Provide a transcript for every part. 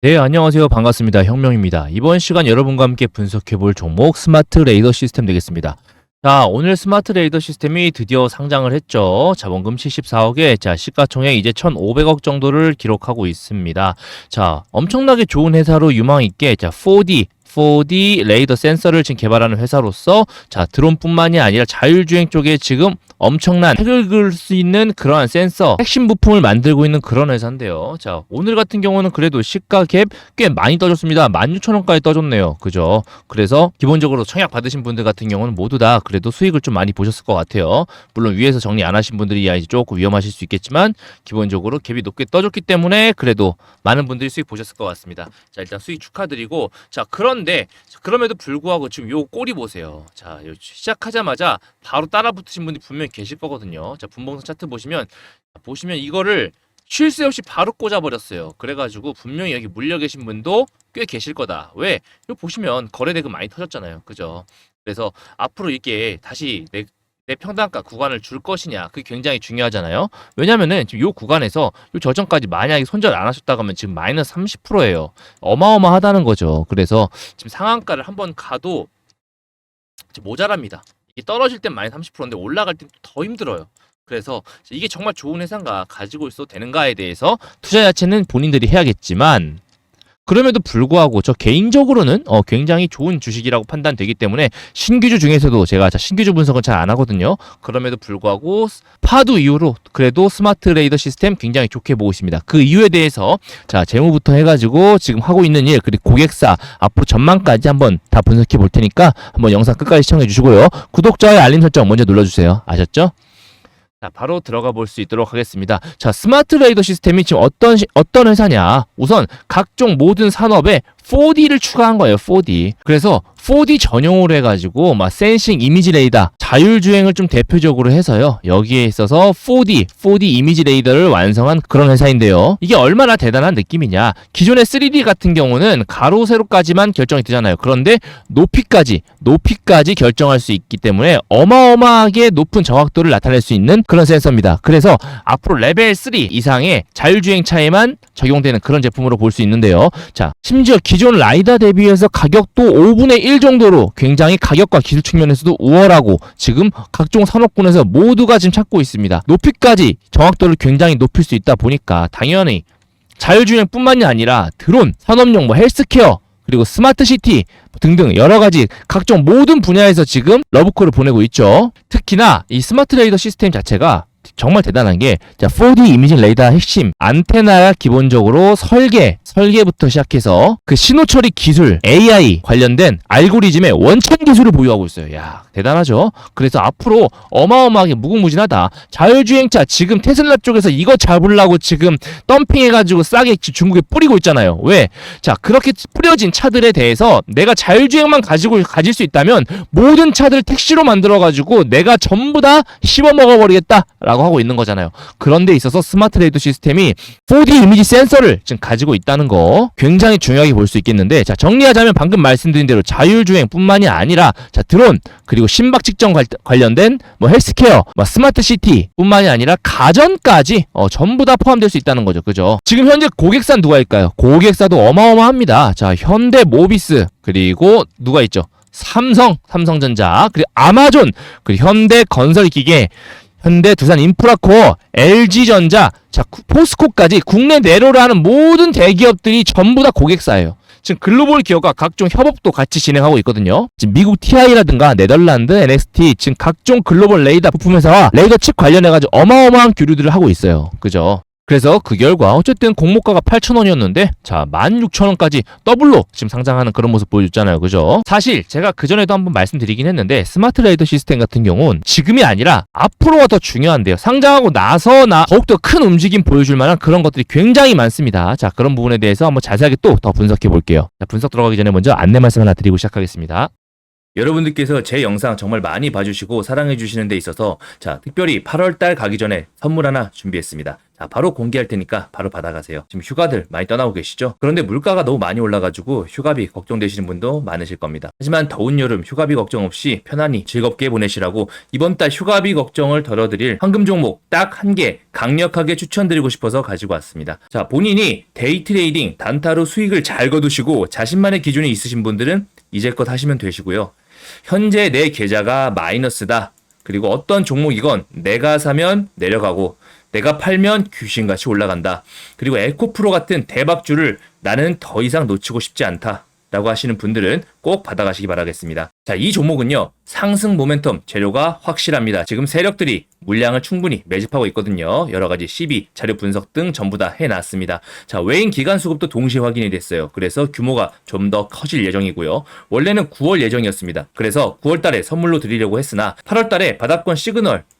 네, 안녕하세요. 반갑습니다. 혁명입니다. 이번 시간 여러분과 함께 분석해 볼 종목 스마트 레이더 시스템 되겠습니다. 자, 오늘 스마트 레이더 시스템이 드디어 상장을 했죠. 자본금 74억에, 자, 시가총액 이제 1,500억 정도를 기록하고 있습니다. 자, 엄청나게 좋은 회사로 유망 있게, 자, 4D, 4D 레이더 센서를 지금 개발하는 회사로서 자 드론뿐만이 아니라 자율주행 쪽에 지금 엄청난 핵을 그을 수 있는 그러한 센서 핵심 부품을 만들고 있는 그런 회사인데요. 자 오늘 같은 경우는 그래도 시가 갭 꽤 많이 떠졌습니다. 16,000원까지 떠졌네요. 그죠? 그래서 기본적으로 청약 받으신 분들 같은 경우는 모두 다 그래도 수익을 좀 많이 보셨을 것 같아요. 물론 위에서 정리 안 하신 분들이 이제 조금 위험하실 수 있겠지만 기본적으로 갭이 높게 떠졌기 때문에 그래도 많은 분들이 수익 보셨을 것 같습니다. 자 일단 수익 축하드리고 자 그런데 그럼에도 불구하고 지금 요 꼬리 보세요. 자요 시작하자마자 바로 따라 붙으신 분이 분명히 계실 거거든요. 자 분봉선 차트 보시면 보시면 이거를 쉴 새 없이 바로 꽂아버렸어요. 그래가지고 분명히 여기 물려 계신 분도 꽤 계실 거다. 왜? 이거 보시면 거래대금 많이 터졌잖아요. 그죠? 그래서 앞으로 이게 다시 내, 내 평단가 구간을 줄 것이냐 그게 굉장히 중요하잖아요. 왜냐면은 지금 요 구간에서 요 저점까지 만약에 손절 안 하셨다고 하면 지금 마이너스 30%예요. 어마어마하다는 거죠. 그래서 지금 상한가를 한번 가도 지금 모자랍니다. 이게 떨어질 땐 마이너스 30%인데 올라갈 땐 더 힘들어요. 그래서 이게 정말 좋은 회사인가 가지고 있어도 되는가에 대해서 투자 자체는 본인들이 해야겠지만 그럼에도 불구하고 저 개인적으로는 어, 굉장히 좋은 주식이라고 판단되기 때문에 신규주 중에서도 제가 자, 신규주 분석은 잘 안 하거든요. 그럼에도 불구하고 파도 이후로 그래도 스마트 레이더 시스템 굉장히 좋게 보고 있습니다. 그 이유에 대해서 자 재무부터 해가지고 지금 하고 있는 일 그리고 고객사 앞으로 전망까지 한번 다 분석해 볼 테니까 한번 영상 끝까지 시청해 주시고요. 구독자와 알림 설정 먼저 눌러주세요. 아셨죠? 자, 바로 들어가 볼 수 있도록 하겠습니다. 자, 스마트 레이더 시스템이 지금 어떤, 시- 어떤 회사냐? 우선 각종 모든 산업에 4D를 추가한 거예요, 4D. 그래서 4D 전용으로 해가지고, 막 센싱 이미지 레이더, 자율주행을 좀 대표적으로 해서요. 여기에 있어서 4D, 4D 이미지 레이더를 완성한 그런 회사인데요. 이게 얼마나 대단한 느낌이냐? 기존의 3D 같은 경우는 가로, 세로까지만 결정이 되잖아요. 그런데 높이까지, 높이까지 결정할 수 있기 때문에 어마어마하게 높은 정확도를 나타낼 수 있는 그런 센서입니다. 그래서 앞으로 레벨 3 이상의 자율주행 차에만 적용되는 그런 제품으로 볼 수 있는데요. 자, 심지어 기존 라이다 대비해서 가격도 5분의 1 정도로 굉장히 가격과 기술 측면에서도 우월하고 지금 각종 산업군에서 모두가 지금 찾고 있습니다. 높이까지 정확도를 굉장히 높일 수 있다 보니까 당연히 자율주행뿐만이 아니라 드론, 산업용 뭐 헬스케어 그리고 스마트 시티 등등 여러 가지 각종 모든 분야에서 지금 러브콜을 보내고 있죠. 특히나 이 스마트 레이더 시스템 자체가 정말 대단한 게 자, 4D 이미징 레이더 핵심 안테나가 기본적으로 설계 설계부터 시작해서 그 신호 처리 기술 AI 관련된 알고리즘의 원천 기술을 보유하고 있어요. 야 대단하죠. 그래서 앞으로 어마어마하게 무궁무진하다. 자율주행차 지금 테슬라 쪽에서 이거 잡으려고 지금 덤핑해가지고 싸게 지- 중국에 뿌리고 있잖아요. 왜? 자 그렇게 뿌려진 차들에 대해서 내가 자율주행만 가지고 가질 수 있다면 모든 차들 택시로 만들어가지고 내가 전부 다 씹어 먹어버리겠다라고 하고 있는 거잖아요. 그런데 있어서 스마트 레이더 시스템이 4D 이미지 센서를 지금 가지고 있다는 거 굉장히 중요하게 볼 수 있겠는데 자 정리하자면 방금 말씀드린 대로 자율주행뿐만이 아니라 자 드론 그리고 심박 측정 관- 관련된 뭐 헬스케어 뭐 스마트 시티뿐만이 아니라 가전까지 어, 전부 다 포함될 수 있다는 거죠. 그죠? 지금 현재 고객사 누가일까요? 고객사도 어마어마합니다. 자 현대 모비스 그리고 누가 있죠? 삼성 삼성전자 그리고 아마존 그리고 현대 건설기계 현대 두산 인프라코어, LG전자, 자 구- 포스코까지 국내 내로를 하는 모든 대기업들이 전부 다 고객사예요. 지금 글로벌 기업과 각종 협업도 같이 진행하고 있거든요. 지금 미국 TI라든가 네덜란드, NXT 지금 각종 글로벌 레이더 부품 회사와 레이더 칩 관련해가지고 어마어마한 교류들을 하고 있어요. 그죠? 그래서 그 결과 어쨌든 공모가가 8,000원이었는데 자 16,000원까지 더블로 지금 상장하는 그런 모습 보여줬잖아요. 그죠? 사실 제가 그전에도 한번 말씀드리긴 했는데 스마트 레이더 시스템 같은 경우는 지금이 아니라 앞으로가 더 중요한데요. 상장하고 나서나 더욱더 큰 움직임 보여줄 만한 그런 것들이 굉장히 많습니다. 자 그런 부분에 대해서 한번 자세하게 또 더 분석해 볼게요. 자 분석 들어가기 전에 먼저 안내 말씀 하나 드리고 시작하겠습니다. 여러분들께서 제 영상 정말 많이 봐주시고 사랑해 주시는 데 있어서 자 특별히 8월달 가기 전에 선물 하나 준비했습니다. 자, 바로 공개할 테니까 바로 받아가세요. 지금 휴가들 많이 떠나고 계시죠? 그런데 물가가 너무 많이 올라가지고 휴가비 걱정되시는 분도 많으실 겁니다. 하지만 더운 여름 휴가비 걱정 없이 편안히 즐겁게 보내시라고 이번 달 휴가비 걱정을 덜어드릴 황금 종목 딱 한 개 강력하게 추천드리고 싶어서 가지고 왔습니다. 자, 본인이 데이 트레이딩 단타로 수익을 잘 거두시고 자신만의 기준이 있으신 분들은 이제껏 하시면 되시고요. 현재 내 계좌가 마이너스다. 그리고 어떤 종목이건 내가 사면 내려가고 내가 팔면 귀신같이 올라간다. 그리고 에코프로 같은 대박주를 나는 더 이상 놓치고 싶지 않다. 라고 하시는 분들은 꼭 받아가시기 바라겠습니다. 자, 이 종목은요, 상승 모멘텀 재료가 확실합니다. 지금 세력들이 물량을 충분히 매집하고 있거든요. 여러 가지 시비, 자료 분석 등 전부 다 해놨습니다. 자, 외인 기간 수급도 동시에 확인이 됐어요. 그래서 규모가 좀 더 커질 예정이고요. 원래는 9월 예정이었습니다. 그래서 9월 달에 선물로 드리려고 했으나 8월 달에 바닥권 시그널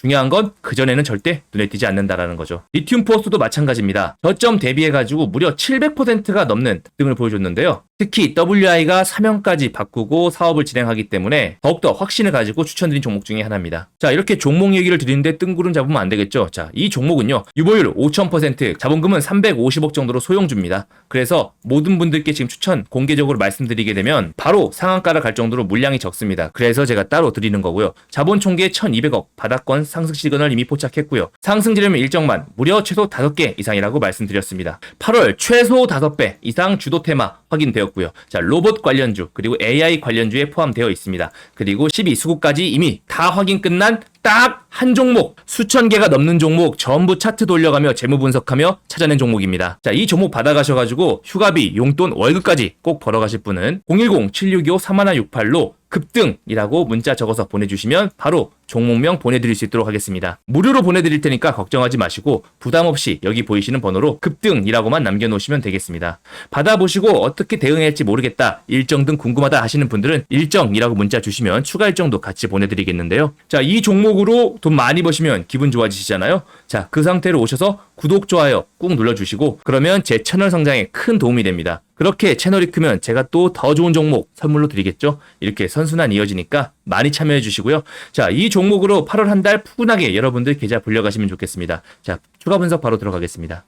중요한 건 그전에는 절대 눈에 띄지 않는다라는 거죠. 리튬 포스도 마찬가지입니다. 저점 대비해가지고 무려 700%가 넘는 등을 보여줬는데요. 특히 WI가 사명까지 바꾸고 사업을 진행하기 때문에 더욱더 확신을 가지고 추천드린 종목 중에 하나입니다. 자, 이렇게 종목 얘기를 드리는데 뜬구름 잡으면 안 되겠죠. 자, 이 종목은요. 유보율 5000%, 자본금은 350억 정도로 소용줍니다. 그래서 모든 분들께 지금 추천 공개적으로 말씀드리게 되면 바로 상한가를 갈 정도로 물량이 적습니다. 그래서 제가 따로 드리는 거고요. 자본 총계 1200억, 바닥권 상승 시그널 이미 포착했고요. 상승 지르면 일정만 무려 최소 5개 이상이라고 말씀드렸습니다. 8월 최소 5배 이상 주도 테마 확인되었고요. 자, 로봇 관련주 그리고 AI 관련주에 포함되어 있습니다. 그리고 12수급까지 이미 다 확인 끝난 딱 한 종목, 수천 개가 넘는 종목 전부 차트 돌려가며 재무 분석하며 찾아낸 종목입니다. 자, 이 종목 받아가셔가지고 휴가비, 용돈, 월급까지 꼭 벌어가실 분은 010-765-3168로 급등이라고 문자 적어서 보내주시면 바로 종목명 보내드릴 수 있도록 하겠습니다. 무료로 보내드릴 테니까 걱정하지 마시고 부담 없이 여기 보이시는 번호로 급등이라고만 남겨놓으시면 되겠습니다. 받아보시고 어떻게 대응할지 모르겠다, 일정 등 궁금하다 하시는 분들은 일정이라고 문자 주시면 추가 일정도 같이 보내드리겠는데요. 자, 이 종목으로 돈 많이 버시면 기분 좋아지시잖아요. 자, 그 상태로 오셔서 구독, 좋아요 꾹 눌러주시고 그러면 제 채널 성장에 큰 도움이 됩니다. 그렇게 채널이 크면 제가 또 더 좋은 종목 선물로 드리겠죠? 이렇게 선순환 이어지니까 많이 참여해 주시고요. 자, 이 종목으로 8월 한 달 푸근하게 여러분들 계좌 불려가시면 좋겠습니다. 자, 추가 분석 바로 들어가겠습니다.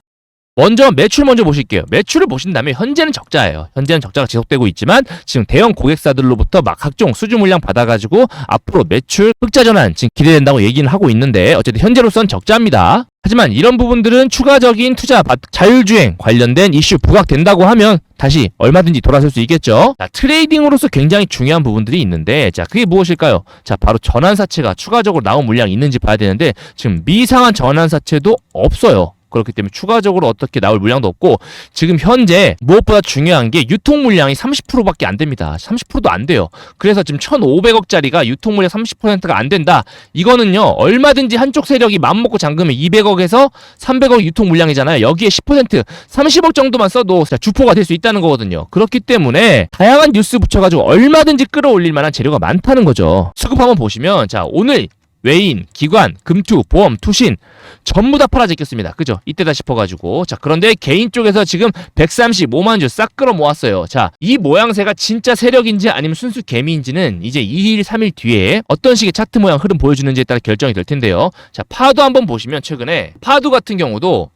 먼저 매출 먼저 보실게요. 매출을 보신 다음에 현재는 적자예요. 현재는 적자가 지속되고 있지만 지금 대형 고객사들로부터 막 각종 수주 물량 받아가지고 앞으로 매출 흑자 전환 지금 기대된다고 얘기는 하고 있는데 어쨌든 현재로선 적자입니다. 하지만 이런 부분들은 추가적인 투자, 바- 자율주행 관련된 이슈 부각된다고 하면 다시 얼마든지 돌아설 수 있겠죠. 자, 트레이딩으로서 굉장히 중요한 부분들이 있는데 자, 그게 무엇일까요? 자, 바로 전환사채가 추가적으로 나온 물량이 있는지 봐야 되는데 지금 미상한 전환사채도 없어요. 그렇기 때문에 추가적으로 어떻게 나올 물량도 없고 지금 현재 무엇보다 중요한 게 유통 물량이 30%밖에 안 됩니다. 30%도 안 돼요. 그래서 지금 1,500억짜리가 유통 물량 30%가 안 된다. 이거는요. 얼마든지 한쪽 세력이 맘 먹고 잠그면 200억에서 300억 유통 물량이잖아요. 여기에 10% 30억 정도만 써도 주포가 될 수 있다는 거거든요. 그렇기 때문에 다양한 뉴스 붙여가지고 얼마든지 끌어올릴 만한 재료가 많다는 거죠. 수급 한번 보시면 자 오늘 외인, 기관, 금투, 보험, 투신 전부 다 팔아 제꼈습니다. 그죠? 이때다 싶어가지고 자 그런데 개인 쪽에서 지금 135만 주 싹 끌어 모았어요. 자 이 모양새가 진짜 세력인지 아니면 순수 개미인지는 이제 2일, 3일 뒤에 어떤 식의 차트 모양 흐름 보여주는지에 따라 결정이 될 텐데요. 자 파도 한번 보시면 최근에 파도 같은 경우도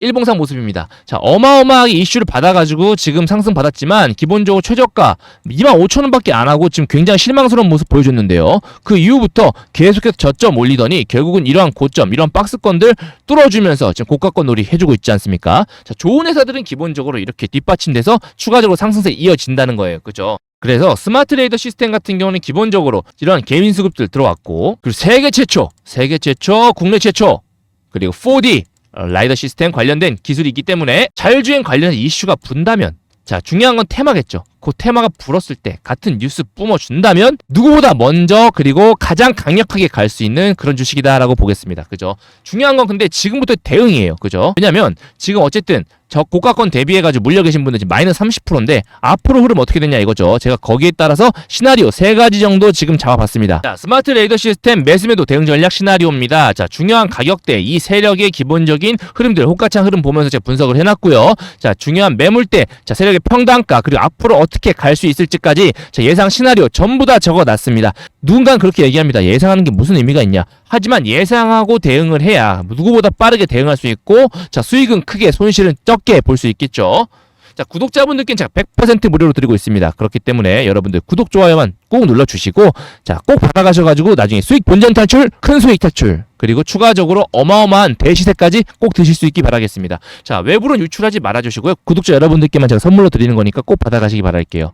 일봉상 모습입니다. 자, 어마어마하게 이슈를 받아가지고 지금 상승 받았지만 기본적으로 최저가 25,000원밖에 안 하고 지금 굉장히 실망스러운 모습 보여줬는데요. 그 이후부터 계속해서 저점 올리더니 결국은 이러한 고점, 이런 박스권들 뚫어주면서 지금 고가권 놀이 해주고 있지 않습니까? 자, 좋은 회사들은 기본적으로 이렇게 뒷받침돼서 추가적으로 상승세 이어진다는 거예요. 그죠? 그래서 스마트 레이더 시스템 같은 경우는 기본적으로 이런 개인 수급들 들어왔고 그리고 세계 최초, 세계 최초, 국내 최초 그리고 4D 어, 라이더 시스템 관련된 기술이 있기 때문에 자율주행 관련해서 이슈가 분다면 자 중요한 건 테마겠죠. 그 테마가 불었을 때 같은 뉴스 뿜어준다면 누구보다 먼저 그리고 가장 강력하게 갈 수 있는 그런 주식이다라고 보겠습니다. 그죠? 중요한 건 근데 지금부터 대응이에요. 그죠? 왜냐면 지금 어쨌든 저 고가권 대비해가지고 물려 계신 분들 지금 마이너스 30%인데 앞으로 흐름 어떻게 되냐 이거죠. 제가 거기에 따라서 시나리오 세 가지 정도 지금 잡아봤습니다. 자, 스마트 레이더 시스템 매수매도 대응 전략 시나리오입니다. 자, 중요한 가격대 이 세력의 기본적인 흐름들 호가창 흐름 보면서 제가 분석을 해놨고요. 자, 중요한 매물대, 자 세력의 평단가 그리고 앞으로 어떻게 갈 수 있을지까지 자, 예상 시나리오 전부 다 적어놨습니다. 누군가는 그렇게 얘기합니다. 예상하는 게 무슨 의미가 있냐? 하지만 예상하고 대응을 해야 누구보다 빠르게 대응할 수 있고 자 수익은 크게 손실은 적게 볼 수 있겠죠. 자 구독자분들께는 제가 100% 무료로 드리고 있습니다. 그렇기 때문에 여러분들 구독 좋아요만 꼭 눌러주시고 자 꼭 받아가셔가지고 나중에 수익 본전 탈출, 큰 수익 탈출 그리고 추가적으로 어마어마한 대시세까지 꼭 드실 수 있기 바라겠습니다. 자 외부로 유출하지 말아주시고요. 구독자 여러분들께만 제가 선물로 드리는 거니까 꼭 받아가시기 바랄게요.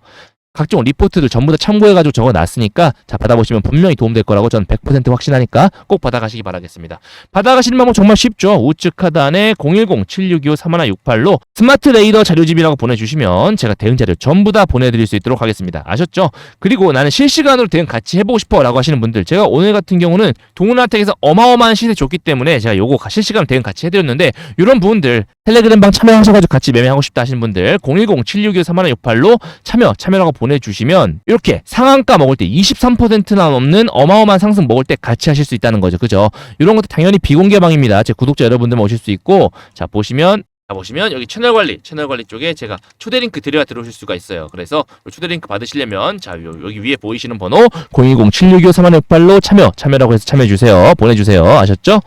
각종 리포트들 전부 다 참고해가지고 적어놨으니까 자 받아보시면 분명히 도움될 거라고 저는 100% 확신하니까 꼭 받아가시기 바라겠습니다. 받아가시는 방법 정말 쉽죠. 우측 하단에 010-7625-3168로 스마트 레이더 자료집이라고 보내주시면 제가 대응 자료 전부 다 보내드릴 수 있도록 하겠습니다. 아셨죠? 그리고 나는 실시간으로 대응 같이 해보고 싶어 라고 하시는 분들 제가 오늘 같은 경우는 동훈아텍에서 어마어마한 시세 줬기 때문에 제가 요거 실시간 대응 같이 해드렸는데 이런 분들 텔레그램 방 참여하셔가지고 같이 매매하고 싶다 하시는 분들 010-7625-3168로 참여 참여라고 보내주시면 이렇게 상한가 먹을 때 23%나 넘는 어마어마한 상승 먹을 때 같이 하실 수 있다는 거죠. 그죠? 이런 것도 당연히 비공개방입니다. 제 구독자 여러분들만 오실 수 있고 자 보시면 자 보시면 여기 채널 관리 채널 관리 쪽에 제가 초대 링크 드려야 들어오실 수가 있어요. 그래서 초대 링크 받으시려면 자 요- 여기 위에 보이시는 번호 010-762-3168로 참여 참여라고 해서 참여해 주세요. 보내주세요. 아셨죠?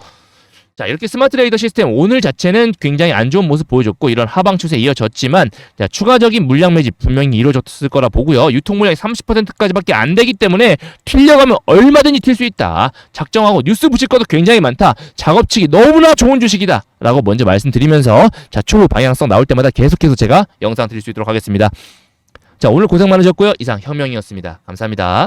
자 이렇게 스마트 레이더 시스템 오늘 자체는 굉장히 안 좋은 모습 보여줬고 이런 하방 추세 이어졌지만 자, 추가적인 물량 매집 분명히 이루어졌을 거라 보고요. 유통 물량이 30%까지밖에 안 되기 때문에 튀려가면 얼마든지 튈 수 있다. 작정하고 뉴스 붙일 것도 굉장히 많다. 작업치기 너무나 좋은 주식이다. 라고 먼저 말씀드리면서 자 추후 방향성 나올 때마다 계속해서 제가 영상 드릴 수 있도록 하겠습니다. 자 오늘 고생 많으셨고요. 이상 혁명이었습니다. 감사합니다